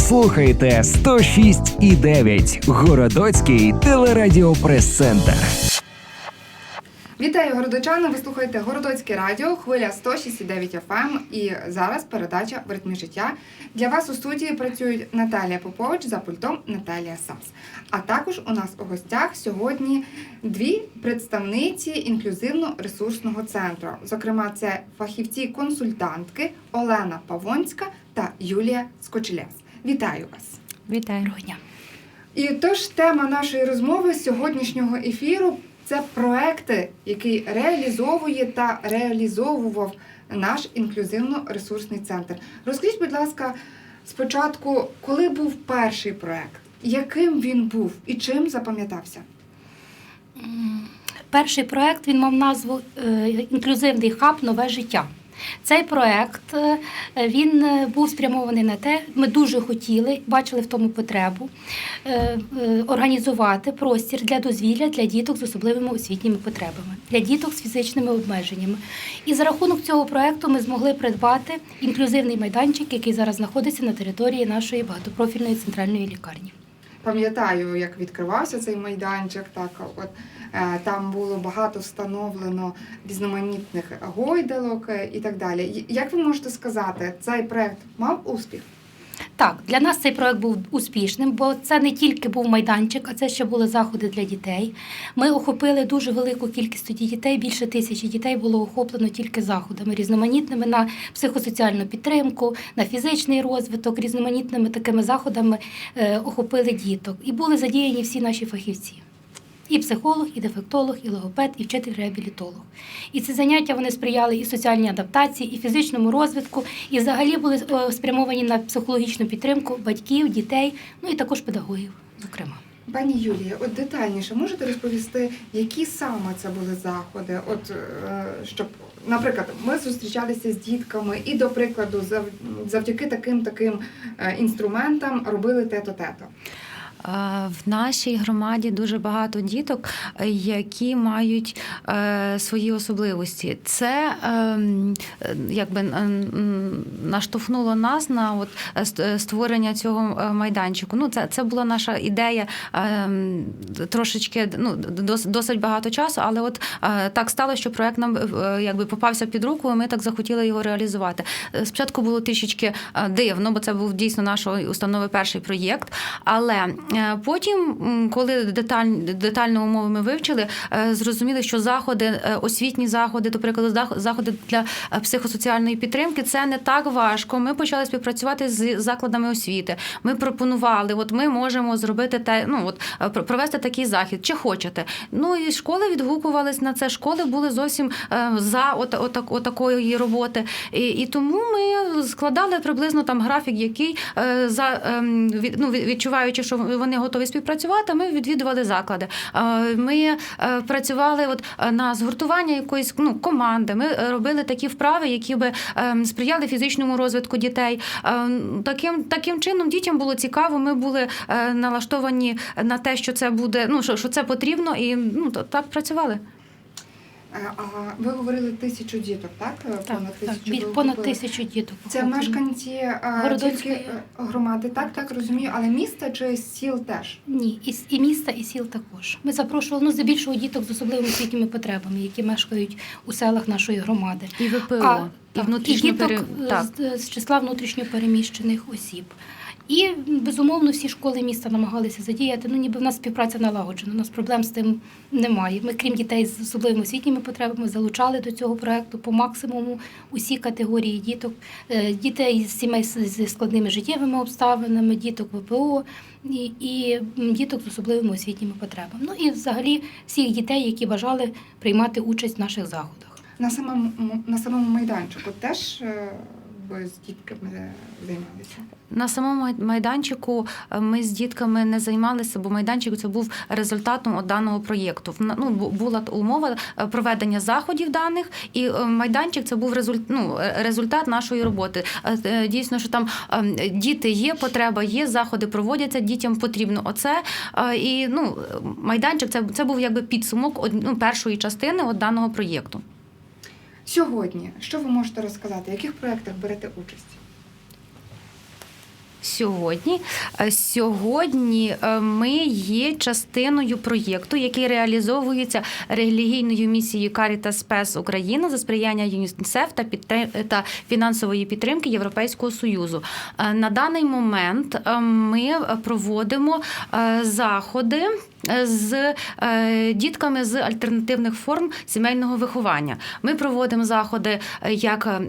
слухайте 106 і 9 Городоцький телерадіопрес-центр. Вітаю городочани! Ви слухаєте Городоцьке радіо, хвиля 106,9 FM ем. і зараз передача в ритмі життя. Для вас у студії працюють Наталія Попович за пультом Наталія Сас. А також у нас у гостях сьогодні дві представниці інклюзивно-ресурсного центру. Зокрема, це фахівці-консультантки Олена Павонська та Юлія Скочеляс. Вітаю вас! Вітаю. І тож тема нашої розмови сьогоднішнього ефіру це проекти, які реалізовує та реалізовував наш інклюзивно-ресурсний центр. Розкажіть, будь ласка, спочатку, коли був перший проект, яким він був і чим запам'ятався? Перший проект він мав назву е, Інклюзивний хаб Нове життя. Цей проект е, він е, був спрямований на те, ми дуже хотіли, бачили в тому потребу е, організувати простір для дозвілля для діток з особливими освітніми потребами, для діток з фізичними обмеженнями. І за рахунок цього проекту ми змогли придбати інклюзивний майданчик, який зараз знаходиться на території нашої багатопрофільної центральної лікарні. Пам'ятаю, як відкривався цей майданчик. Так, от е, там було багато встановлено різноманітних гойдалок е, і так далі. Як ви можете сказати, цей проект мав успіх? Так, для нас цей проект був успішним, бо це не тільки був майданчик, а це ще були заходи для дітей. Ми охопили дуже велику кількість тоді дітей. Більше тисячі дітей було охоплено тільки заходами різноманітними на психосоціальну підтримку, на фізичний розвиток, різноманітними такими заходами е, охопили діток. І були задіяні всі наші фахівці. І психолог, і дефектолог, і логопед, і вчитель-реабілітолог. І ці заняття вони сприяли і соціальній адаптації, і фізичному розвитку, і взагалі були е, спрямовані на психологічну підтримку батьків, дітей, ну і також педагогів, зокрема. Пані Юлія, от детальніше можете розповісти, які саме це були заходи? От е, щоб, наприклад, ми зустрічалися з дітками і, до прикладу, завдяки таким таким е, інструментам робили те-то-те-то. Е, В нашій громаді дуже багато діток, е, які мають е, свої особливості. Це ем, якби наштовхнуло нас на от ст- створення цього майданчику. Ну, це, це була наша ідея ем, трошечки ну, досить багато часу, але от так стало, що проект нам якби попався під руку, і ми так захотіли його реалізувати. Спочатку було трішечки дивно, бо це був дійсно нашої установи перший проєкт. Але потім, коли деталь, детально умови ми вивчили, е, зрозуміли, що заходи, е, освітні заходи, до прикладу, зах- заходи для е, психосоціальної підтримки, це не так важко. Ми почали співпрацювати з закладами освіти. Ми пропонували, от ми можемо зробити те, ну от е, провести такий захід, чи хочете. Ну і школи відгукувались на це. Школи були зовсім е, за от, от, от такої роботи. І, і тому ми складали приблизно там графік, який е, за ем, ну, відчуваючи, що вони готові співпрацювати, ми відвідували заклади. Е, Ми е, працювали от е, на згуртування якоїсь ну, команди. Ми робили такі вправи, які би ем, сприяли фізичному розвитку дітей. Таким, таким чином дітям було цікаво. Ми були налаштовані на те, що це буде, ну що, що це потрібно, і ну так працювали. Е, А ви говорили тисячу діток, так? Е, Так, Понад тисячу ви понад тисячу діток. Це мешканці е, Городоцької- тільки громади, так, так розумію, але міста чи сіл теж? Ні, і, і міста, і сіл також. Ми запрошували ну, здебільшого діток з особливими освітніми потребами, які мешкають у селах нашої громади. І ВПО, А, і так, і діток пере... так. з, з числа внутрішньо переміщених осіб. І безумовно всі школи міста намагалися задіяти. Ну ніби в нас співпраця налагоджена. У нас проблем з тим немає. Ми, крім дітей з особливими освітніми потребами, залучали до цього проекту по максимуму усі категорії діток, Е, дітей з сімей зі складними життєвими обставинами, діток ВПО і, і діток з особливими освітніми потребами. Ну і взагалі всіх дітей, які бажали приймати участь в наших заходах. На самому на самому майданчику теж е, з дітками займалися? На самому майданчику е, ми з дітками не займалися, бо майданчик це був результатом от даного проєкту. Ну, була умова е, проведення заходів даних, і е, майданчик це був результ, ну, результат нашої роботи. Дійсно, що там діти є, потреба є, заходи проводяться, дітям потрібно оце. І ну, майданчик це, це був якби підсумок ну, першої частини от даного проєкту. Сьогодні, що ви можете розказати, в яких проєктах берете участь? Сьогодні, Е, сьогодні е, ми є частиною проєкту, який реалізовується релігійною місією Caritas Spes Україна за сприяння ЮНІСЕФ та та фінансової підтримки Європейського союзу. Е, На даний момент ми проводимо заходи. З дітками з альтернативних форм сімейного виховання ми проводимо заходи як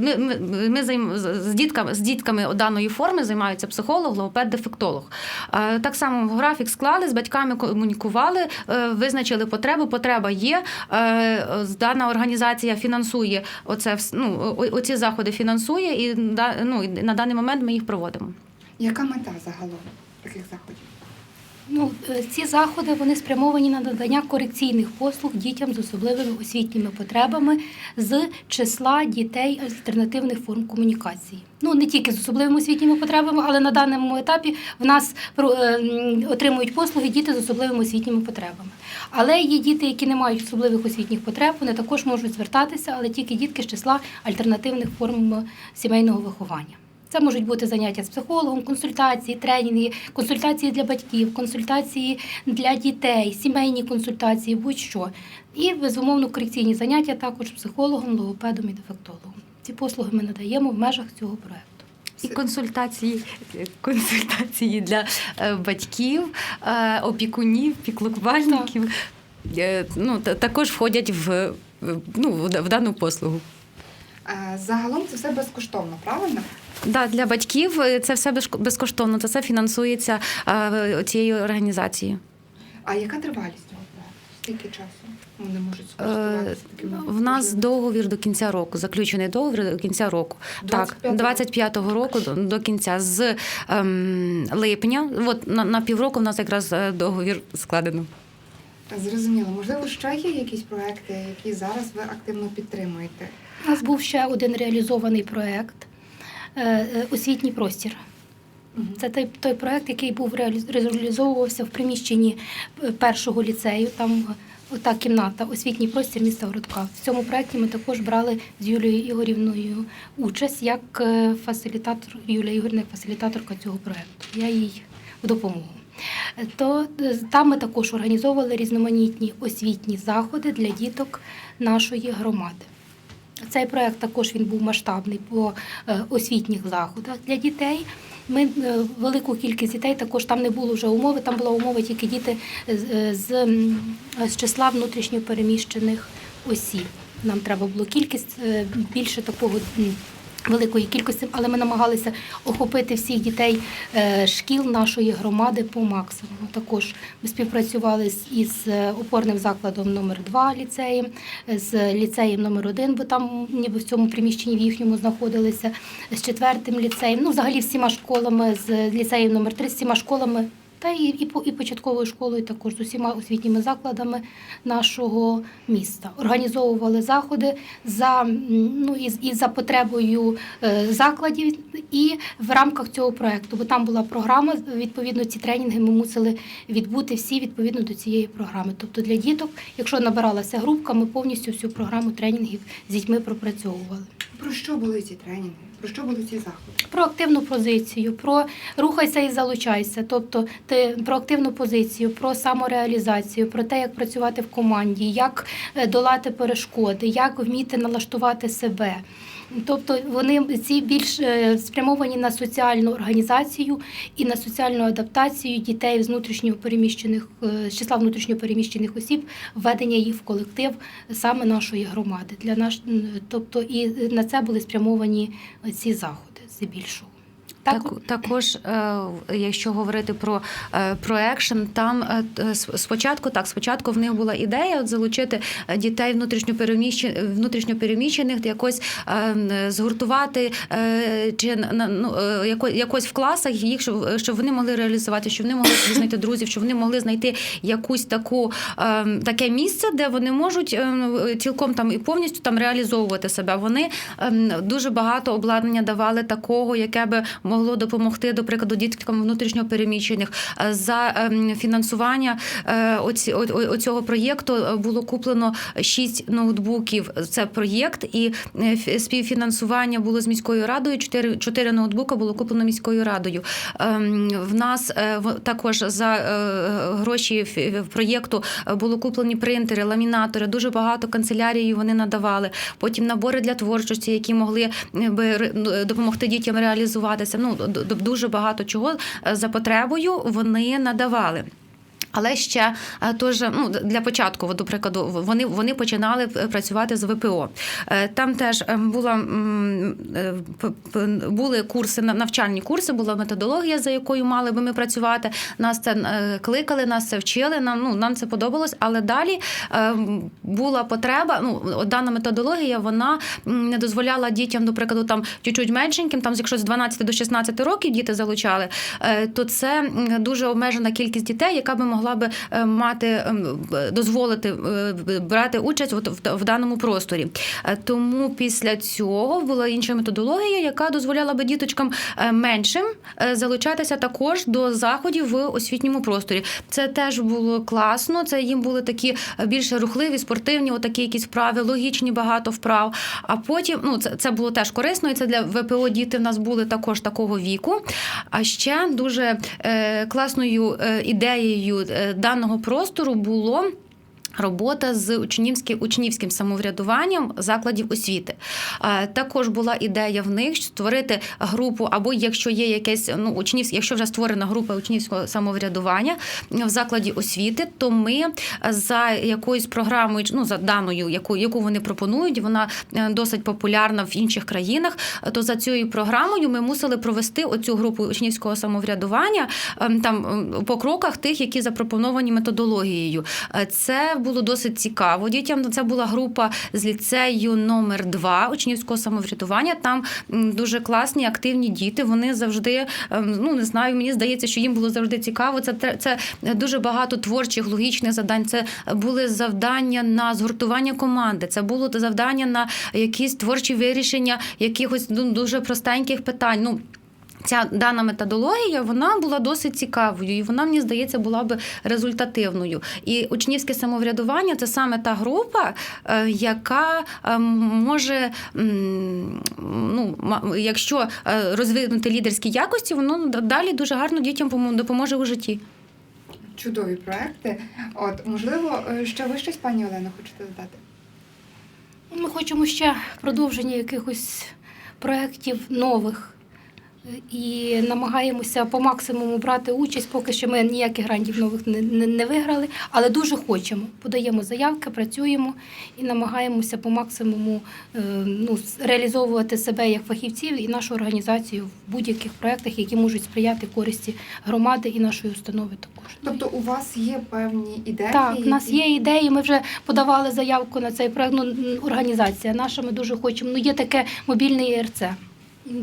Ми, ми, ми займ, з- дітками з дітками даної форми займаються психолог, логопед, дефектолог. Е, Так само графік склали, з батьками комунікували, е, визначили потребу. Потреба є. Е, Дана організація фінансує оце ну, оці заходи фінансує, і ну, на даний момент ми їх проводимо. Яка мета загалом таких заходів? Ну, е, ці заходи вони спрямовані на надання корекційних послуг дітям з особливими освітніми потребами з числа дітей альтернативних форм комунікації. Ну не тільки з особливими освітніми потребами, але на даному етапі в нас е, отримують послуги діти з особливими освітніми потребами. Але є діти, які не мають особливих освітніх потреб, вони також можуть звертатися, але тільки дітки з числа альтернативних форм е, сімейного виховання. Це можуть бути заняття з психологом, консультації, тренінги, консультації для батьків, консультації для дітей, сімейні консультації, будь-що. І безумовно корекційні заняття також психологом, логопедом і дефектологом. Ці послуги ми надаємо в межах цього проекту. І консультації, консультації для е, батьків, е, опікунів, піклувальників. е, Ну, та- також входять в- ну, в дану послугу. Е, Загалом це все безкоштовно, правильно? Да, для батьків е, це все безкоштовно, це все фінансується е, цією організацією. А яка тривалість цього проекту? Скільки часу вони можуть скористуватися В нас договір до кінця року, заключений договір до кінця року. 25-го? 25-го року до, кінця з ем, липня. От на, на півроку в нас якраз договір складено. Зрозуміло. Можливо, ще є якісь проекти, які зараз ви активно підтримуєте? У нас був ще один реалізований проект е, е, освітній простір. Це той, той проект, який був реалізовувався в приміщенні е, першого ліцею. Там та кімната, освітній простір міста Городка. В цьому проєкті ми також брали з Юлією Ігорівною участь як фасилітатор, Юлія Ігорівна як фасилітаторка цього проєкту. Я їй в допомогу. То там ми також організовували різноманітні освітні заходи для діток нашої громади. Цей проект також він був масштабний по е, освітніх заходах для дітей. Ми е, велику кількість дітей також там не було вже умови. Там була умова тільки діти з, е, з, з числа внутрішньо переміщених осіб. Нам треба було кількість більше такого. Великої кількості, але ми намагалися охопити всіх дітей е, шкіл нашої громади по максимуму. Також ми співпрацювали із е, опорним закладом номер 2 ліцеєм, з ліцеєм номер 1 бо там ніби в цьому приміщенні в їхньому знаходилися, з четвертим ліцеєм, ну взагалі всіма школами, з ліцеєм номер 3 з всіма школами. Та і, і, і початковою школою також з усіма освітніми закладами нашого міста. Організовували заходи за, ну, і, і за потребою е, закладів, і в рамках цього проекту, бо там була програма, відповідно, ці тренінги ми мусили відбути всі відповідно до цієї програми. Тобто для діток, якщо набиралася групка, ми повністю всю програму тренінгів з дітьми пропрацьовували. Про що були ці тренінги? Про що були ці заходи? Про активну позицію, про рухайся і залучайся, тобто ти про активну позицію, про самореалізацію, про те, як працювати в команді, як е, долати перешкоди, як вміти налаштувати себе. Тобто вони ці більш е, спрямовані на соціальну організацію і на соціальну адаптацію дітей з внутрішньо переміщених е, з числа внутрішньо переміщених осіб, введення їх в колектив саме нашої громади. Для наш, тобто і на це були спрямовані ці заходи здебільшого. Так, Так, також, е, якщо говорити про, е, про екшен, там е, спочатку так, спочатку в них була ідея от залучити дітей внутрішньопереміщених, внутрішньопереміщених, якось згуртувати чи ну, яко- якось в класах їх, щоб, вони могли реалізувати, щоб вони могли знайти друзів, щоб вони могли знайти якусь таку таке місце, де вони можуть е, цілком там і повністю там реалізовувати себе. Вони ем, дуже багато обладнання давали такого, яке би могло допомогти, до прикладу, діткам внутрішньо переміщених. Е, За ем, фінансування е, оці- о- оцього проєкту е, було куплено 6 ноутбуків. Це проєкт, і співфінансування було з міською радою. 4, 4 ноутбука було куплено міською радою. Ем, В нас також за гроші проєкту було куплені принтери, ламінатори. Дуже багато канцелярії вони надавали. Потім набори для творчості, які могли би допомогти дітям реалізуватися. Ну дуже багато чого е, за потребою вони надавали. Але ще е, теж ну для початку, до прикладу, вони, вони починали е, працювати з ВПО. Е, Там теж була були курси, на- навчальні курси, була методологія, за якою мали би ми працювати. Нас це кликали, нас це вчили. Нам ну нам це подобалось. Але далі була потреба. Ну дана методологія вона не дозволяла дітям, до прикладу, там чуть-чуть меншеньким, там якщо з 12 до 16 років діти залучали, то це дуже обмежена кількість дітей, яка би могла би е, мати ем, дозволити е, брати участь в, даному просторі. Е, Тому після цього була інша методологія, яка дозволяла би діточкам меншим залучатися також до заходів в освітньому просторі. Це теж було класно. Це їм були такі е, більш рухливі, спортивні, отакі якісь вправи, логічні багато вправ. А потім ну це, це було теж корисно, і це для ВПО діти в нас були також такого віку. А ще дуже е, класною ідеєю даного простору було. Робота з учнівським учнівським самоврядуванням закладів освіти. Е, Також була ідея в них створити групу, або якщо є якесь ну учнівське, якщо вже створена група учнівського самоврядування в закладі освіти, то ми за якоюсь програмою, ну за даною, яку, яку вони пропонують, вона е, досить популярна в інших країнах. То за цією програмою ми мусили провести оцю групу учнівського самоврядування ем, там ем, по кроках тих, які запропоновані методологією. Е, Це було досить цікаво. Дітям це була група з ліцею номер 2 учнівського самоврядування. Там дуже класні, активні діти. Вони завжди ем, ну не знаю. Мені здається, що їм було завжди цікаво. Це це дуже багато творчих, логічних завдань. Це були завдання на згуртування команди. Це було завдання на якісь творчі вирішення якихось ну, дуже простеньких питань. Ну Ця дана методологія вона була досить цікавою, і вона мені здається була би результативною. І учнівське самоврядування це саме та група, е, яка е, може, ну ма- якщо е, розвинути лідерські якості, воно далі дуже гарно дітям допоможе у житті. Чудові проекти. От, можливо, ще ви щось, пані Олено, хочете додати? Ми хочемо ще продовження якихось проєктів нових. І намагаємося по максимуму брати участь, поки що ми ніяких грантів нових не, не, не виграли, але дуже хочемо. Подаємо заявки, працюємо і намагаємося по максимуму е, ну, реалізовувати себе як фахівців і нашу організацію в будь-яких проєктах, які можуть сприяти користі громади і нашої установи також. Тобто у вас є певні ідеї? Так, у нас є ідеї. Ми вже подавали заявку на цей проект. Ну, організація наша. Ми дуже хочемо. Ну, є таке мобільне ІРЦ.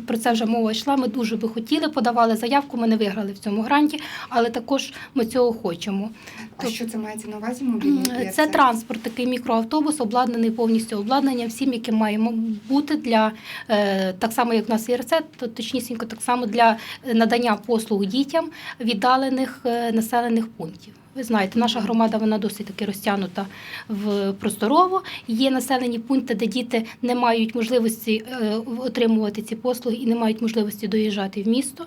Про це вже мова йшла. Ми дуже би хотіли, подавали заявку. Ми не виграли в цьому гранті, але також ми цього хочемо. А що це мається на увазі мобільні Це транспорт, такий мікроавтобус, обладнаний повністю обладнанням всім, яким маємо бути для е, так само, як в нас ІРЦ, то точнісінько так само для е, надання послуг дітям віддалених е, населених пунктів. Ви знаєте, наша громада вона досить таки розтягнута в просторово. Є населені пункти, де діти не мають можливості е, отримувати ці послуги і не мають можливості доїжджати в місто.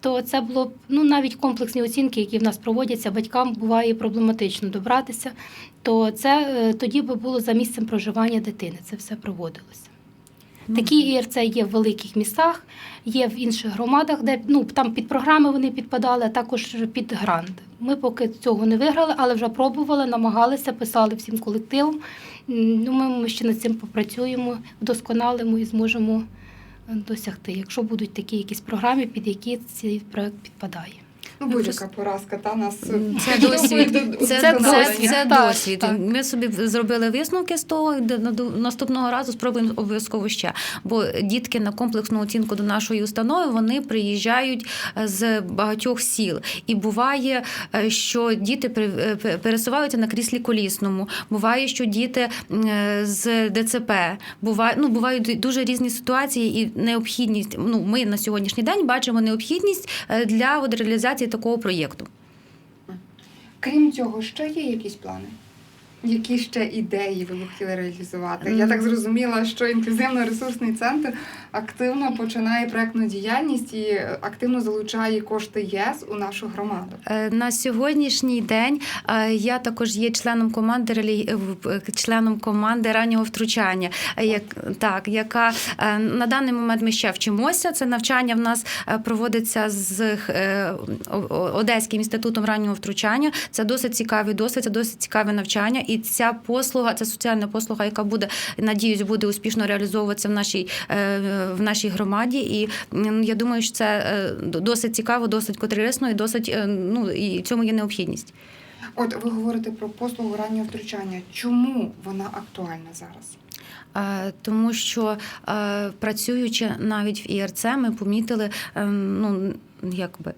То це було б ну навіть комплексні оцінки, які в нас проводяться, батькам буває проблематично добратися. То це е, тоді би було за місцем проживання дитини. Це все проводилося. Такі ІРЦ є в великих містах, є в інших громадах, де ну там під програми вони підпадали, а також під грант. Ми поки цього не виграли, але вже пробували, намагалися, писали всім колективом. Думаю, ми ще над цим попрацюємо, вдосконалимо і зможемо е, досягти, якщо будуть такі якісь програми, під які цей проект підпадає. Ну, будь-яка поразка та нас Це досвід. до Це, Це це, досвід. це Так, досвід. так. Ми собі зробили висновки з того, де на- наступного разу спробуємо обов'язково ще. Бо дітки на комплексну оцінку до нашої установи вони приїжджають е, з багатьох сіл. І буває, е, що діти е, пересуваються на кріслі колісному. Буває, що діти з ДЦП. Буває, ну, бувають дуже різні ситуації і необхідність. Ну, ми на сьогоднішній день бачимо необхідність для реалізації такого проєкту. Крім цього, ще є якісь плани? Які ще ідеї ви б хотіли реалізувати? Я так зрозуміла, що інклюзивно-ресурсний центр активно починає проектну діяльність і активно залучає кошти ЄС у нашу громаду. Е, На сьогоднішній день е, я також є членом команди е, членом команди раннього втручання, як так, яка на даний момент ми ще вчимося. Це навчання в нас проводиться з Одеським інститутом раннього втручання. Це досить цікавий досвід, це досить цікаве навчання. І ця послуга, це соціальна послуга, яка буде, надіюсь, буде успішно реалізовуватися в нашій е, в нашій громаді. І я думаю, що це е, досить цікаво, досить корисно і досить е, ну і цьому є необхідність. От ви говорите про послугу раннього втручання. Чому вона актуальна зараз? Тому що працюючи навіть в ІРЦ, ми помітили е, ну якби.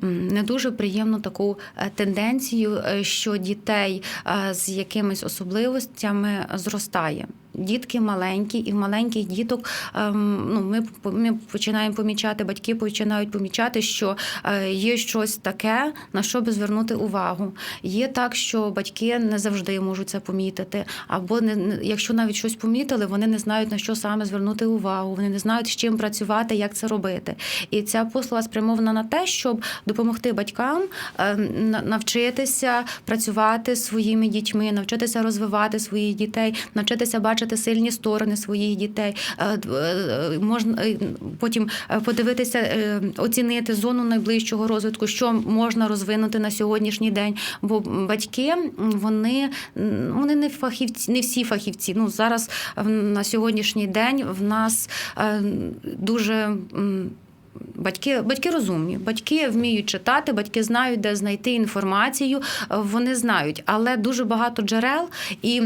Не дуже приємну таку е, тенденцію, е, що дітей е, з якимись особливостями зростає. Дітки маленькі, і в маленьких діток ем, ну, ми, ми починаємо помічати, батьки починають помічати, що е, є щось таке, на що би звернути увагу. Є так, що батьки не завжди можуть це помітити, або не, не- якщо навіть щось помітили, вони не знають на що саме звернути увагу, вони не знають, з чим працювати, як це робити. І ця послуга спрямована на те, щоб допомогти батькам е, навчитися працювати зі своїми дітьми, навчитися розвивати своїх дітей, навчитися бачити сильні сторони своїх дітей. Е, д- е, Можна е, потім е, подивитися, е, оцінити зону найближчого розвитку, що можна розвинути на сьогоднішній день. Бо батьки вони, вони не фахівці, не всі фахівці. Ну зараз на сьогоднішній день в нас е, дуже. Батьки, батьки розумні, батьки вміють читати, батьки знають, де знайти інформацію. е, Вони знають, але дуже багато джерел, і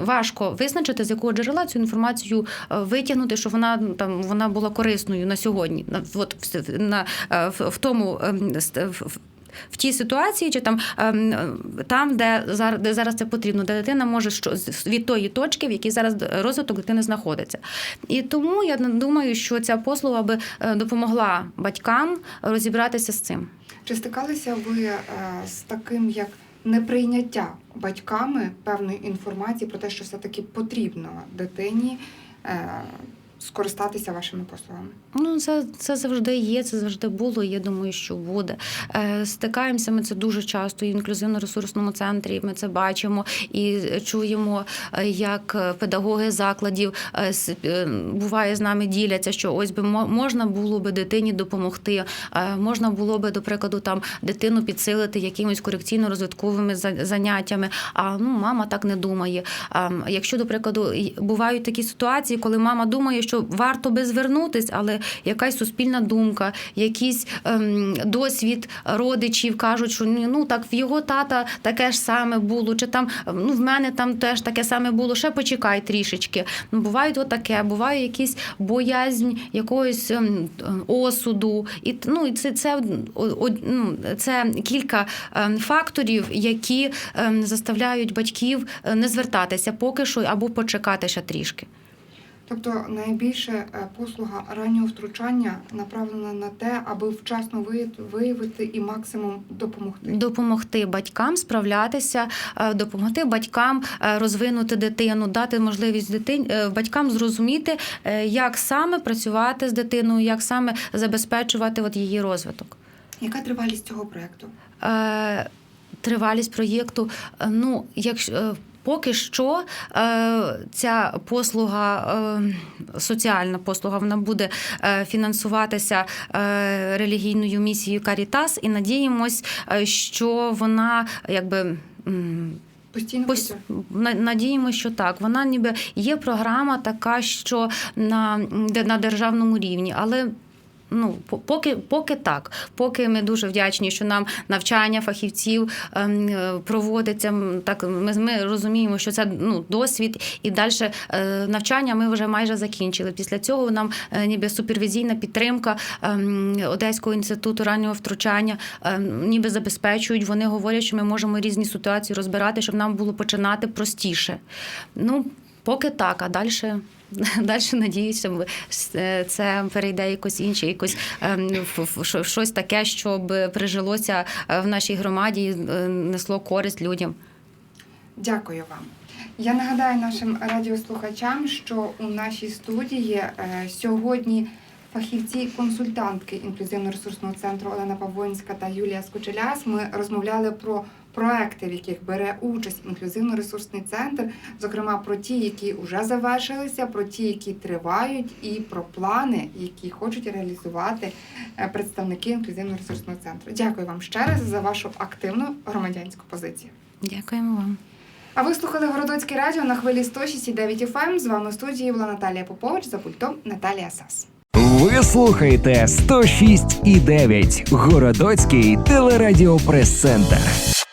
важко визначити, з якого джерела цю інформацію е, витягнути, щоб вона ну, там вона була корисною на сьогодні. От на е, в тому ем, в- в- тій ситуації, чи там, ем, там де зараз, де зараз це потрібно, де дитина може що від тої точки, в якій зараз розвиток дитини знаходиться. І тому я думаю, що ця послуга би е, допомогла батькам розібратися з цим. Чи стикалися ви е, з таким як неприйняття батьками певної інформації про те, що все-таки потрібно дитині е, скористатися вашими послугами? Ну, це, це завжди є, це завжди було. Я думаю, що буде. Е, Стикаємося ми це дуже часто і в інклюзивно-ресурсному центрі. Ми це бачимо і чуємо, е, як педагоги закладів е, е, буває з нами діляться, що ось би мо- можна було би дитині допомогти. Можна було би, до прикладу, там дитину підсилити якимись корекційно-розвитковими заняттями. А ну мама так не думає. Якщо, до прикладу, бувають такі ситуації, коли мама думає, що варто би звернутись, але якась суспільна думка, якийсь ем, досвід родичів кажуть, що ну так в його тата таке ж саме було, чи там ну в мене там теж таке саме було. Ще почекай трішечки. Ну буває отаке, буває якісь боязнь якогось ем, осуду, і ну і це це, ну, це кілька ем, факторів, які ем, заставляють батьків е, не звертатися поки що або почекати ще трішки. Тобто найбільше е, послуга раннього втручання направлена на те, аби вчасно виявити- і максимум допомогти. Допомогти батькам справлятися, е, допомогти батькам е, розвинути дитину, дати можливість дитин, е, батькам зрозуміти, як саме працювати з дитиною, як саме забезпечувати от її розвиток. Яка тривалість цього проєкту? Тривалість проєкту. Ну, якщо поки що е, ця послуга, е, соціальна послуга, вона буде е, фінансуватися релігійною місією Карітас, і надіємось, що вона якби. Постійно Пос... Надіємося, що так. Вона ніби є програма така, що на, де- на державному рівні, але Ну, поки, поки так. Поки ми дуже вдячні, що нам навчання фахівців ем, е, проводиться. Так ми, ми розуміємо, що це ну, досвід, і далі е, навчання ми вже майже закінчили. Після цього нам е, ніби супервізійна підтримка ем, Одеського інституту раннього втручання ем, ніби забезпечують. Вони говорять, що ми можемо різні ситуації розбирати, щоб нам було починати простіше. Ну, поки так, а далі. Далі надіюся, е, це перейде якось інше, якось ем, в- в- щось таке, щоб прижилося е, в нашій громаді і е, несло користь людям. Дякую вам. Я нагадаю нашим радіослухачам, що у нашій студії сьогодні фахівці-консультантки інклюзивно-ресурсного центру Олена Павонська та Юлія Скучеляс. Ми розмовляли про проекти, в яких бере участь інклюзивно-ресурсний центр, зокрема про ті, які вже завершилися, про ті, які тривають, і про плани, які хочуть реалізувати е, представники інклюзивно-ресурсного центру. Дякую вам ще раз за вашу активну громадянську позицію. Дякуємо вам. А ви слухали Городоцьке радіо на хвилі 106,9 FM. З вами в студії була Наталія Попович за пультом Наталія Сас. Ви слухаєте 106,9 Городоцький телерадіопрес-центр.